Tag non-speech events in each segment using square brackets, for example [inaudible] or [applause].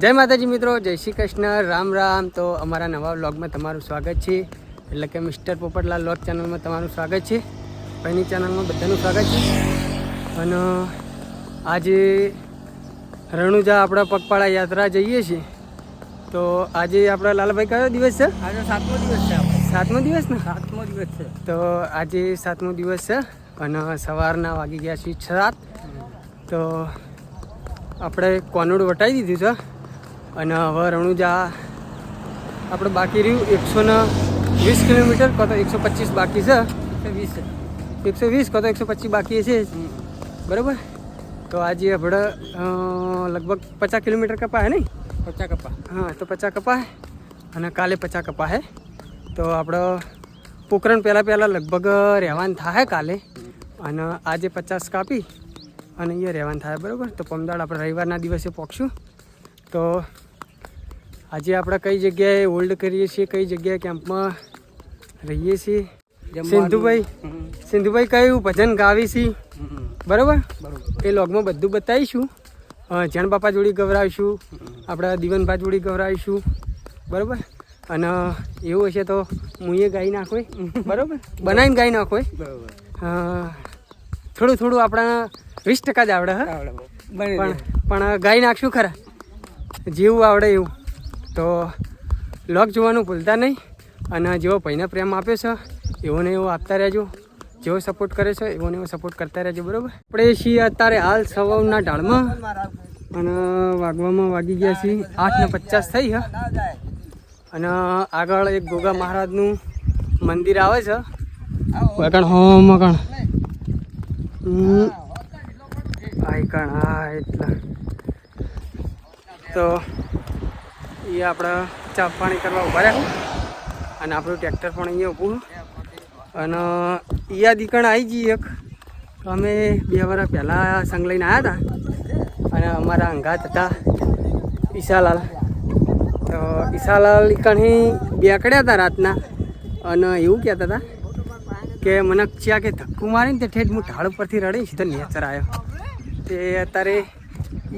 જય માતાજી મિત્રો જય શ્રી કૃષ્ણ રામ રામ. તો અમારા નવા વ્લોગમાં તમારું સ્વાગત છે. એટલે કે મિસ્ટર પોપટલાલ વ્લોગ ચેનલમાં તમારું સ્વાગત છે. પહેલી ચેનલમાં બધાનું સ્વાગત છે. અને આજે રણુજા આપણા પગપાળા યાત્રા જઈએ છીએ. તો આજે આપણા લાલભાઈ કયો દિવસ છે? આજે સાતમો દિવસ છે સાતમો દિવસ ને? સાતમો દિવસ છે. તો આજે સાતમો દિવસ છે અને સવારના વાગી ગયા છીએ સાત. તો આપણે કોનોડ વટાવી દીધું છે. અને હવે રણુજા આપણે બાકી રહ્યું. એકસો ને વીસ કિલોમીટર કાં તો એકસો પચીસ બાકી છે. એકસો વીસ. એકસો વીસ કાં તો એકસો પચીસ બાકી છે. બરાબર? તો આજે આપણે લગભગ પચાસ કિલોમીટર કપાય નહીં? પચાસ કપા હા તો પચાસ કપાય અને કાલે પચાસ કપા હે તો આપણે પોકરણ પહેલાં પહેલાં લગભગ રહેવાનું થાય કાલે. અને આજે પચાસ કાપી અને અહીંયા રહેવાનું થાય બરાબર? તો પમદાડ આપણે રવિવારના દિવસે પહોંચશું તો આજે આપણે કઈ જગ્યાએ હોલ્ડ કરીએ છીએ કઈ જગ્યાએ કેમ્પમાં રહીએ છીએ? સિંધુભાઈ સિંધુભાઈ કયું? ભજન ગાવી છીએ. બરાબર? એ લોગમાં બધું બતાવીશું. જણ બાપા જોડી ગવરાવીશું આપણા દીવનભા જોડી ગવરાવીશું બરાબર? અને એવું હશે તો હું એ ગાઈ નાખોય. બરાબર? બનાવીને ગાઈ નાખોય. થોડું થોડું આપણા વીસ ટકા જ આવડે હા? પણ પણ ગાઈ નાખશું ખરા. જેવું આવડે એવું. તો લોક જોવાનું ભૂલતા નહીં અને જેવો ભાઈને પ્રેમ આપ્યો છે એવો ને એવો આપતા રહેજો. જેવો સપોર્ટ કરે છે એવો ને એવો સપોર્ટ કરતા રહેજો, બરાબર? આપણે છીએ અત્યારે હાલ સવારના ઢાળમાં અને વાગવામાં વાગી ગયા છીએ. આઠ ને પચાસ થઈ, હા. અને આગળ એક ગોગા મહારાજનું મંદિર આવે છે. વગણ હમ. આઈ કણ હા એટલા. તો એ આપણે ચા પાણી કરવા ઊભા રહ્યા અને આપણું ટ્રેક્ટર પણ અહીંયા ઊભું અને ઈયા દીકણ આવી જઈએ એક. તો અમે બે વર્ષ પહેલાં સંગ લઈને આવ્યા હતા. અને અમારા અંગાત હતા ઈશાલાલ. તો ઈશાલાલ કણી બેકડ્યા હતા રાતના. અને એવું કહેતા હતા કે મને ચિયા કે ધક્કું મારીને તે ઠેઠ હું ઢાળ ઉપરથી રડી સીધો નેચર આવ્યો તે અત્યારે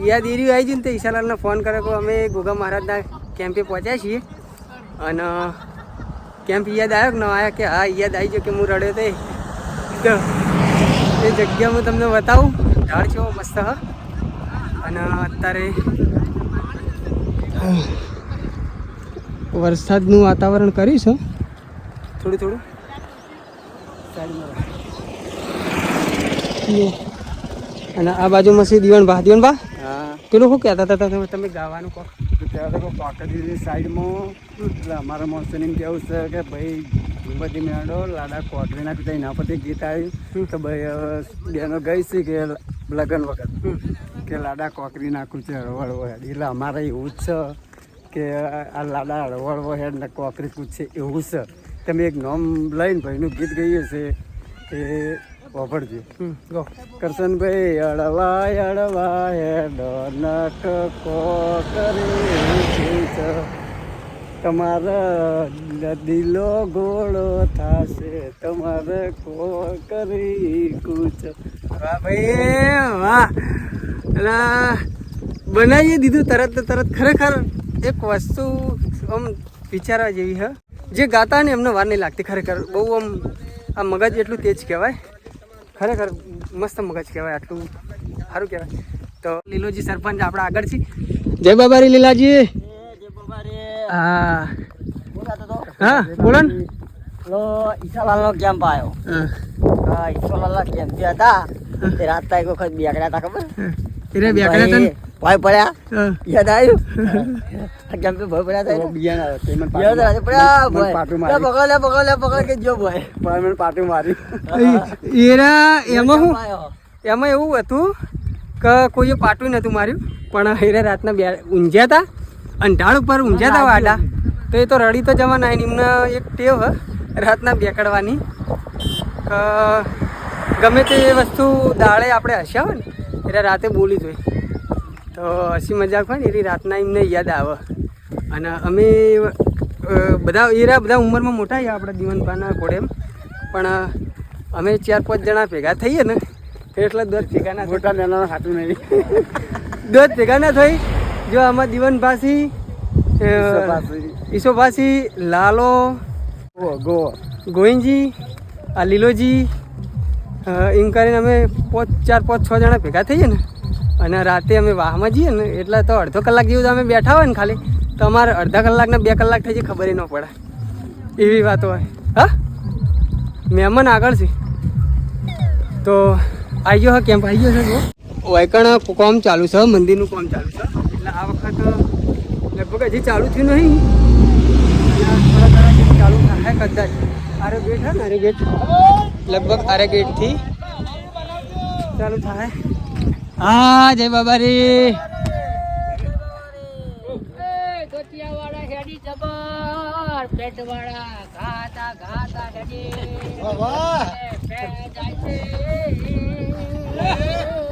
યાદ એરી આવી જઈને તે ઈશાલાલને ફોન કર્યો કે અમે ગોગા મહારાજના કેમ્પે પહોંચ્યા છીએ. અને કેમ્પ યાદ આવ્યો કે ન આવ્યા? કે હા યાદ આવી ગયો કે હું રડ્યો તે. એ જગ્યા હું તમને બતાવું. ઢાળ છે મસ્ત હ. અને અત્યારે વરસાદનું વાતાવરણ કર્યું છે થોડું થોડું. અને આ બાજુમાં છે દીવણભા દીવણભા હા. પેલું શું કહેતા હતા તમે? તમે ગાવાનું કહો. તો ત્યાં તો કાકડીની સાઈડમાં અમારા મોસ્ટની એમ કેવું છે કે ભાઈ બધી મેળો, લાડા કોટરી નાખી એના પરથી ગીત આવ્યું તો ભાઈ બેનો ગઈ છે કે લગન વખત કે લાડા કોકરી નાખું છે હળવળવો હેડ. એટલે અમારે એવું જ છે કે આ લાડા હળવળવો હેડ ને કોકરી પૂછશે એવું છે. તમે એક નોમ લઈને ભાઈનું ગીત ગઈએ છે એ વાપરજો. કરશનભાઈ અડવા અડવા હેડ નક કો કરી છે તમારા દિલો ગોળો થાશે તમારે કો કરી કૂચ. વાહ ભાઈ વાહ. બનાવીએ દીધું તરત તરત. ખરેખર એક વસ્તુ આમ વિચારવા જેવી હ. જે ગાતા ને એમને વાર નહીં લાગતી ખરેખર. બહુ આમ આ મગજ એટલું તેજ કહેવાય. ખરેખર મસ્ત મગજ કહેવાય આટલું સારું કહેવાય. તો લીલોજી સરપંચ આપણા આગળ છે. જય બાબારી લીલાજી. હા. હા બોલો ને. ઈશાલાલનો કેમ્પ આવ્યો. ઈશાલાલના કેમ્પ હતા. તે રાત એક વખત બેકડ્યા હતા ખબર? એને બે હતા? ભાઈ પડ્યા? યાદ આવ્યું? કેમ કે ભાઈ પડ્યા હતા યાદ આવે પડ્યા ભાઈ પકડ લે પકડ લે પકડ કે જો ભાઈ પાટું મારી. એરા એમાં હું એમાં એવું હતું કે કોઈએ પાટું નહોતું માર્યું પણ હેરે રાતના બે ઊંઝ્યા હતા અને ઢાળ ઉપર ઊંઝ્યા હતા વાડા. તો એ તો રડી તો જવાના એમને એક ટેવ રાતના બેકડવાની. ગમે તે વસ્તુ દાળે આપણે હસ્યા હોય ને એટલે રાતે બોલી જોઈએ. તો હસી મજાક હોય ને એટલી રાતના એમને યાદ આવે. અને અમે બધા એરા બધા ઉંમરમાં મોટા છે આપણા દીવનભાના ઘોડે એમ પણ અમે ચાર પાંચ જણા ભેગા થઈએ ને એટલે દોધ ભેગા ના મોટા નાના હાટું નહીં. [laughs] દોધ ભેગા ના થઈ જો આમાં દીવનભાસી ઈસોભાસી. લાલો ગોવિંદજી આ લીલોજી એમ કરીને અમે પાંચ ચાર પાંચ છ જણા ભેગા થઈએ ને અને રાતે અમે વાહમાં જઈએ ને, એટલે તો અડધો કલાક જેવું અમે બેઠા હોય ને ખાલી, તો અમારે અડધા કલાકના બે કલાક થઈ જાય, ખબર ન પડે. એવી વાતો હોય. હા? મહેમાન આગળ છે. તો આવી ગયો હા કેમ્પ આવી ગયો છે વાયકણ કોમ ચાલુ છે, મંદિરનું કોમ ચાલુ છે. એટલે આ વખત લગભગ હજી ચાલુ થયું નહીં. ચાલુ થાય કદાચ આરે ગેટ હે ને ગેટ લગભગ આરે ગેટથી ચાલુ થાય. હા જય બાબા રે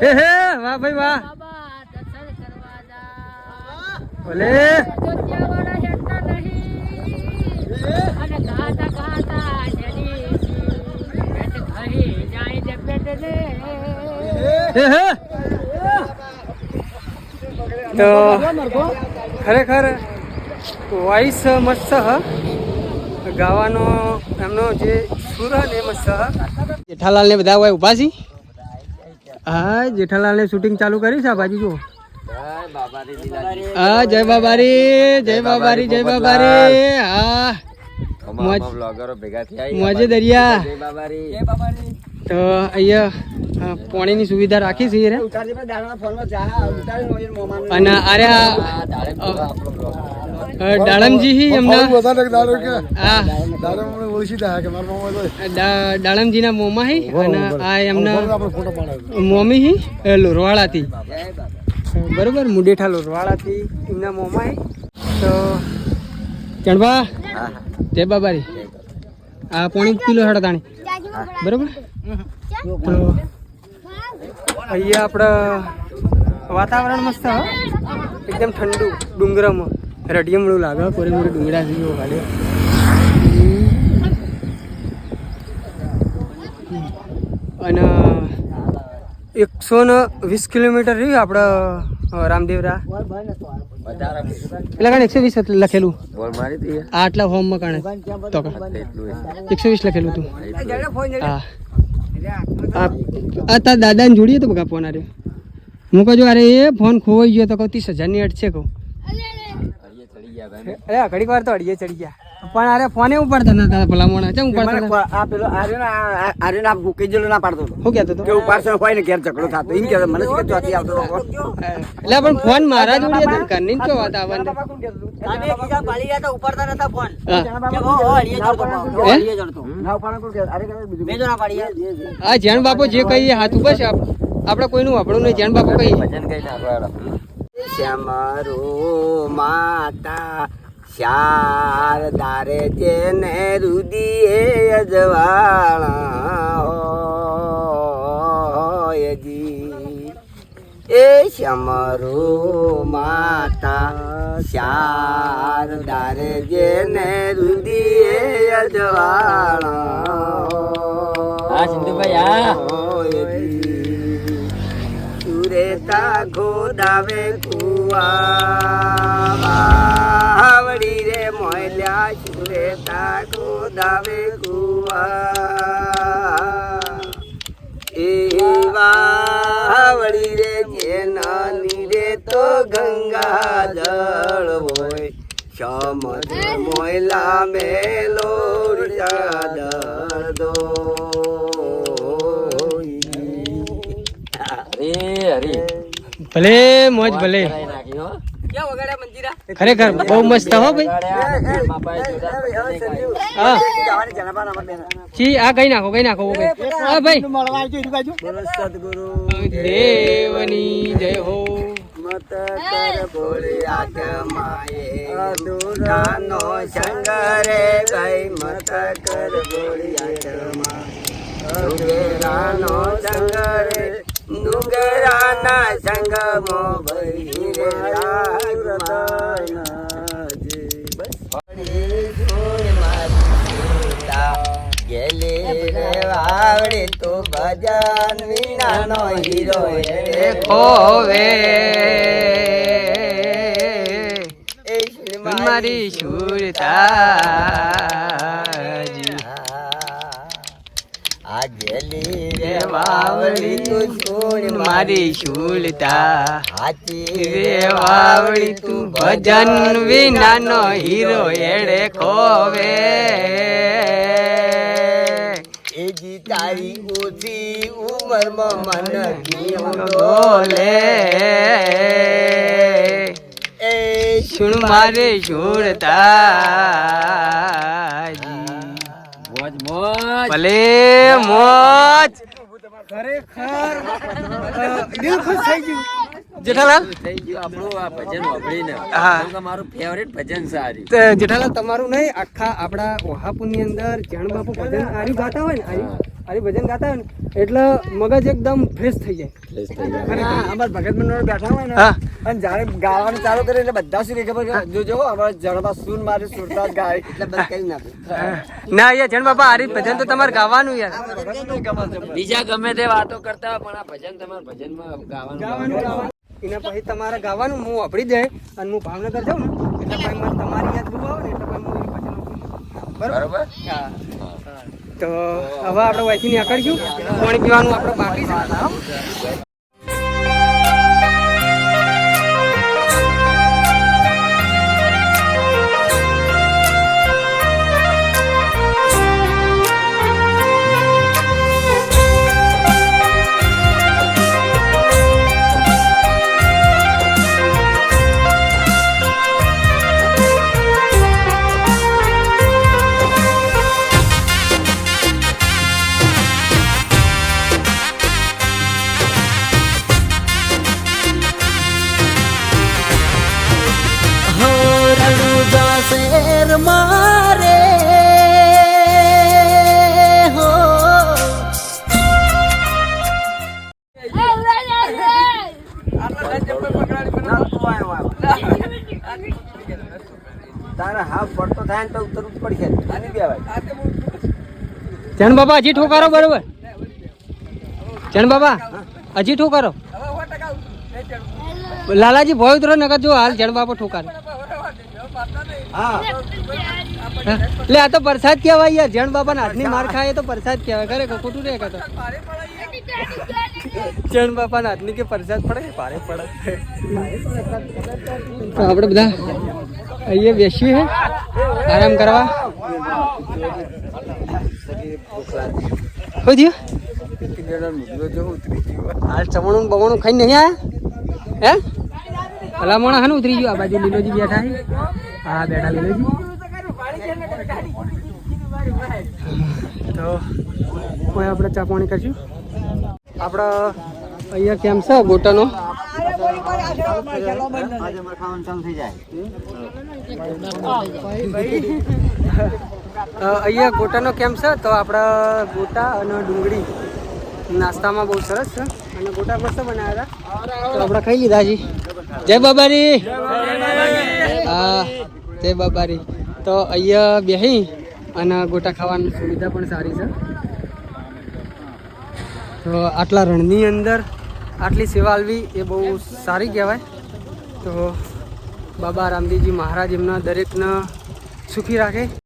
હે હે વાહ ભાઈ વાહ. ભલે. વાળા હેડતા નહીં અને ઘાતા ઘાતા હેડી પેટ ઘરે જાય છે પેટ ને હે હે તો ખરેખર વોઇસ મસ્ત હ ગાવાનો એમનો જે સુર ને મસ્ત જેઠાલાલ ને બધા હોય ઊભા છી? હા જેઠાલાલ ને શૂટિંગ ચાલુ કરી છે આ બાજુ જુઓ હા જય બાબારી જય બાબારી જય બાબારી. હા. મોજ મોજે દરિયા. તો અહીંયા પાણીની સુવિધા રાખી છે રે અને અરે આ ડાળમજી ના મોમાં હી અને આ એમના મોમી હી એ લોરવાળાથી. બરોબર મુડેઠા લોરવાળાથી એમના મોમાં હી. તો ચણબા જય બાબારી. આ પોણી કિલો હેડો તાણી. બરોબર? તો અહીંયા આપણે વાતાવરણ મસ્ત હો. એકદમ ઠંડુ ડુંગરામાં. મળું લાગે કોરી મોટી ડુંગરા છે જેવો ખાલી. અને એકસો ને વીસ કિલોમીટર રહ્યું આપણે રામદેવરા. એટલે કાણે એકસો વીસ લખેલું. આટલા ફોર્મમાં કાણે એકસો વીસ લખેલું હતું. હા. તાર દાદાને જોડીએ તો બગા ફોન આરે હું કહું છું અરે એ ફોન ખોવાઈ ગયો તો કહું ત્રીસ હજારની અટ છે કહું. અરે ઘડીક વાર તો અડીએ ચડી ગયા. પણ અરે ફોને ઉપાડતા નતા ભલા મોણા ચમ ઉપાડતા આ પેલો આર્યો ના આર્યો ના ભૂકી જેલો ના પાડતો હતો. શું કહેતો હતો? કે ઉપાડશે હોય ને ઘેર ઝઘડો થાતો. એમ કહેતો મને શું કે ચોથી આવતો હતો. એટલે પણ ફોન મારા જોડે હતો ઘરની જ કીધા પાડી રહ્યા હે? ઉપાડતા નતા ફોન. કે અરે કે બીજું આ જૈન બાપુ જે કહીએ હાથ ઉપર છે આપણે કોઈનું આપણું નહીં. જૈન બાપુ કહીએ. શ્યામારો માતા શારદારે જેને રુદીએ અજવાળા હોયજી એ શ્યામારો માતા શારદારે જેને રુદીએ અજવાળા હા, સિંધુભાઈ, હા. સુરેતા ગોદાવે કુવા આવડી રે તાકો દાવે કુવા. એવાવડી રે જેનાની રે તો ગંગા જળ હોય. સમુદ્ર મોયલા મેલો દો ભલે મોજ ભલે. ખરેખર બહુ મસ્ત હો ભાઈ. જી, આ ગઈ નાખો ગઈ નાખો હા, ભાઈ. સદગુરુ દેવની જય હો. મત કર ભોળી આત્માએ અધૂરાનો સંગરે ગઈ મત કર ભોળી આત્મા નુગેરાનો સંગરે નુગેરાના સંગમો ભઈ રે ગેલે રે વાવડે તો ભજન વિનાનો હીરો રે ખોવે મારી સુરતાજી રે વાવડી તું છોડ મારી સુરતા હાથી રે વાવડી તું ભજન વિનાનો હીરો એડે ખોવે. એજી તારી ઓછી ઉંમરમાં મન કેવું બોલે. એ સુણ મારે જોડતા ભલે મોજ. ખરેખર દિલ ખુશ થઈ ગયું. જેઠાલાલ? થઈ ગયું આપણું આ ભજન વાપરીને. હા. મારું ફેવરેટ ભજન આર્યું. જેઠાલાલ? તમારું નહીં આખા આપણા ઓહાપુરની અંદર જણ બાપુ ભજન આરી ગાતા હોય ને આરી આરી ભજન ગાતા હોય ને એટલે મગજ એકદમ ફ્રેશ થઈ જાય. ખરેખર. અમારા ભગત મંડળ બેઠા હોય ને હા. અને જ્યારે ગાવાનું ચાલુ કરે એટલે બધા શું ખબર જો જો અમારા જણમાં સૂન મારી સુરતા ગાય એટલે બંધ કરી નાખે ના યાર જણ બાપા આરી ભજન તો તમારે ગાવાનું યાર. બીજા ગમે તે વાતો કરતા પણ આ ભજન તમારે ભજનમાં ગાવાનું એના પછી તમારે ગાવાનું હું વાપરી જાય અને હું ભાવનગર જાઉં ને એટલે પછી મને તમારી યાદ ગુમાવો આવે ને એટલે પછી હું ભજન બરોબર? હા. તો હવે આપણે અહીંથી નીકળીશું. પાણી પીવાનું આપણે બાકી છે. જણ બાબા હજી ઠોકારો બરોબર? જણ બાબા હજી ઠોકારો? લાલાજી ભોય ઉતરો નકર જો હાલ જણ બાપા ઠોકાર. એટલે આ તો પ્રસાદ કહેવાય યાર જણ બાબા હાથની માર ખાય તો પ્રસાદ કહેવાય. ખરેખર ખોટું રે કહેતો જણ બાપા હાથની કે પ્રસાદ પડે? ભારે પડે. આપણે બધા અહીંયા બેસીએ હે આરામ કરવા. શું થયું હાલ ચમણું બમણું ખાઈ નહીં આયા હે? ભલામણ હાનું ઉતરી ગયો. આ બાજુ લીલોજી બેઠા હા. બેઠા લીલોજી. તો કોઈ આપણે ચા પાણી કરશું? આપણે અહીંયા કેમ છે ગોટાનો? આજે મારે ખાવાનું ચાલુ થઈ જાય. અહીંયા ગોટાનો કેમ્પ છે? તો આપણા ગોટા અને ડુંગળી નાસ્તામાં બહુ સરસ છે. અને ગોટા મસ્ત બનાવ્યા હતા? તો આપણે ખાઈ લીધા જી. જય બાબારી. હા, જય બાબારી. તો અહીંયા બેહી અને ગોટા ખાવાની સુવિધા પણ સારી છે. તો આટલા રણની અંદર આટલી સેવા આલવી એ બહુ સારી કહેવાય. તો બાબા રામદેવજી મહારાજ એમના દરેકને સુખી રાખે.